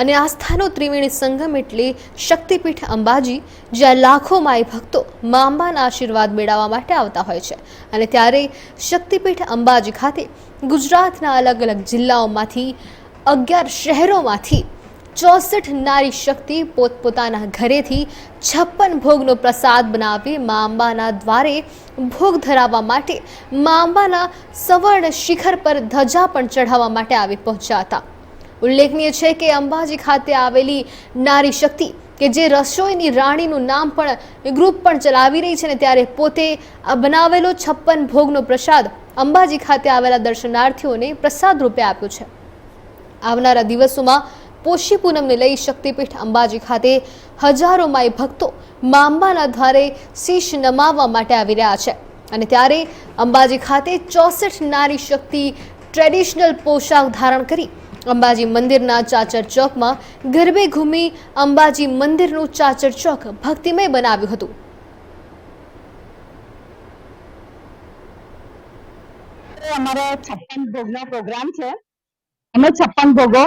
અને આસ્થાનો ત્રિવેણી સંગમ એટલે શક્તિપીઠ અંબાજી, જ્યાં લાખો માઈ ભક્તો મા અંબાના આશીર્વાદ મેળવવા માટે આવતા હોય છે. અને ત્યારે શક્તિપીઠ અંબાજી ખાતે ગુજરાતના અલગ અલગ જિલ્લાઓમાંથી અગિયાર શહેરોમાંથી ચોસઠ નારી શક્તિ પોતપોતાના ઘરેથી છપ્પન ભોગનો પ્રસાદ બનાવી મા અંબાના દ્વારે ભોગ ધરાવવા માટે મા અંબાના સવર્ણ શિખર પર ધજા પણ ચઢાવવા માટે આવી પહોંચ્યા હતા. ઉલ્લેખનીય છે કે અંબાજી ખાતે આવેલી નારી શક્તિ, કે જે રસોઈની રાણીનું નામ પણ ગ્રુપ પણ ચલાવી રહી છે ને ત્યારે પોતે બનાવેલો છપ્પન ભોગનો પ્રસાદ અંબાજી ખાતે આવેલા દર્શનાર્થીઓને પ્રસાદ રૂપે આપ્યો છે. આવનારા દિવસોમાં પોષી પૂનમને લઈ શક્તિપીઠ અંબાજી ખાતે હજારો માઈ ભક્તો મા અંબાના દ્વારે શીશ નમાવવા માટે આવી રહ્યા છે. અને ત્યારે અંબાજી ખાતે ચોસઠ નારી શક્તિ ટ્રેડિશનલ પોશાક ધારણ કરી અંબાજી મંદિરના ચાચર ચોકમાં ગરબે ઘૂમી અંબાજી મંદિરનું ચાચર ચોક ભક્તિમય બનાવ્યું હતું. અમારો છપ્પન ભોગનો પ્રોગ્રામ છે. અમે છપ્પન ભોગો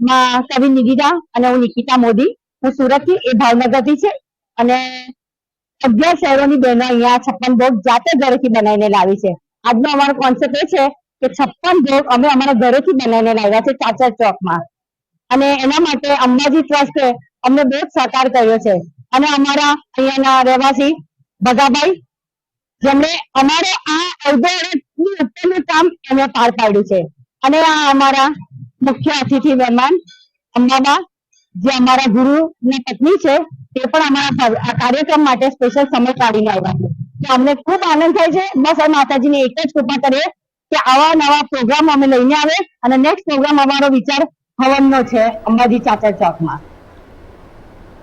માં કવિ નિગીરા અને હું નિકિતા મોદી, હું સુરતથી એ ભાવનગરથી છે. અને અગિયાર શહેરોની બહેનો અહીંયા છપ્પન ભોગ જાતે ઘરેથી બનાવીને લાવી છે. આજનો અમારો કોન્સેપ્ટ એ છે કે છપ્પન ભોગ અમે અમારા ઘરેથી બનાવીને લાવ્યા છે ચાચર ચોકમાં. અને એના માટે અંબાજી ટ્રસ્ટે અમને બહુ સહકાર કર્યો છે. અને અમારા અહીંયાના રહેવાસી ભગાભાઈ જેમણે અમારો આ અડધો કામ એમણે પાર પાડ્યું છે. અને આ અમારા મુખ્ય અતિથિ મહેમાન અંબાબા, જે અમારા ગુરુ ની પત્ની છે, તે પણ અમારા આ કાર્યક્રમ માટે સ્પેશિયલ સમય કાઢીને આવ્યા છે. અમને ખૂબ આનંદ થાય છે. બસ આ માતાજીની એક જ કૃપા કરીએ કે આવા નવા પ્રોગ્રામ અમે લઈને આવે અને નેક્સ્ટ પ્રોગ્રામ અમારો વિચાર હવનનો છે અંબાજી ચાચર ચોકમાં.